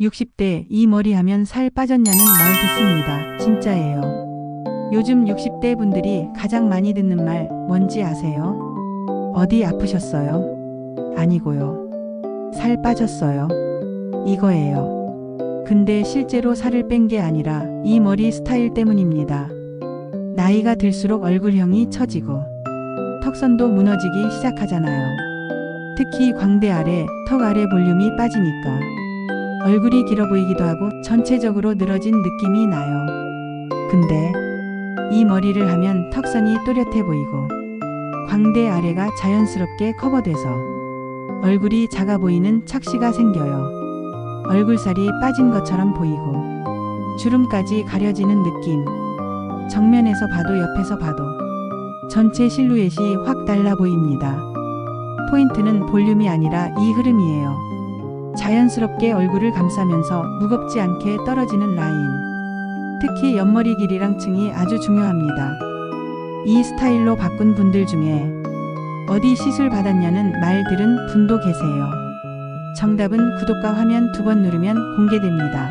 60대 이 머리 하면 살 빠졌냐는 말 듣습니다. 진짜예요. 요즘 60대 분들이 가장 많이 듣는 말 뭔지 아세요? 어디 아프셨어요? 아니고요. 살 빠졌어요. 이거예요. 근데 실제로 살을 뺀 게 아니라 이 머리 스타일 때문입니다. 나이가 들수록 얼굴형이 처지고 턱선도 무너지기 시작하잖아요. 특히 광대 아래, 턱 아래 볼륨이 빠지니까 얼굴이 길어 보이기도 하고 전체적으로 늘어진 느낌이 나요. 근데 이 머리를 하면 턱선이 또렷해 보이고 광대 아래가 자연스럽게 커버돼서 얼굴이 작아 보이는 착시가 생겨요. 얼굴살이 빠진 것처럼 보이고 주름까지 가려지는 느낌. 정면에서 봐도 옆에서 봐도 전체 실루엣이 확 달라 보입니다. 포인트는 볼륨이 아니라 이 흐름이에요. 자연스럽게 얼굴을 감싸면서 무겁지 않게 떨어지는 라인. 특히 옆머리 길이랑 층이 아주 중요합니다. 이 스타일로 바꾼 분들 중에 어디 시술 받았냐는 말 들은 분도 계세요. 정답은 구독과 화면 두 번 누르면 공개됩니다.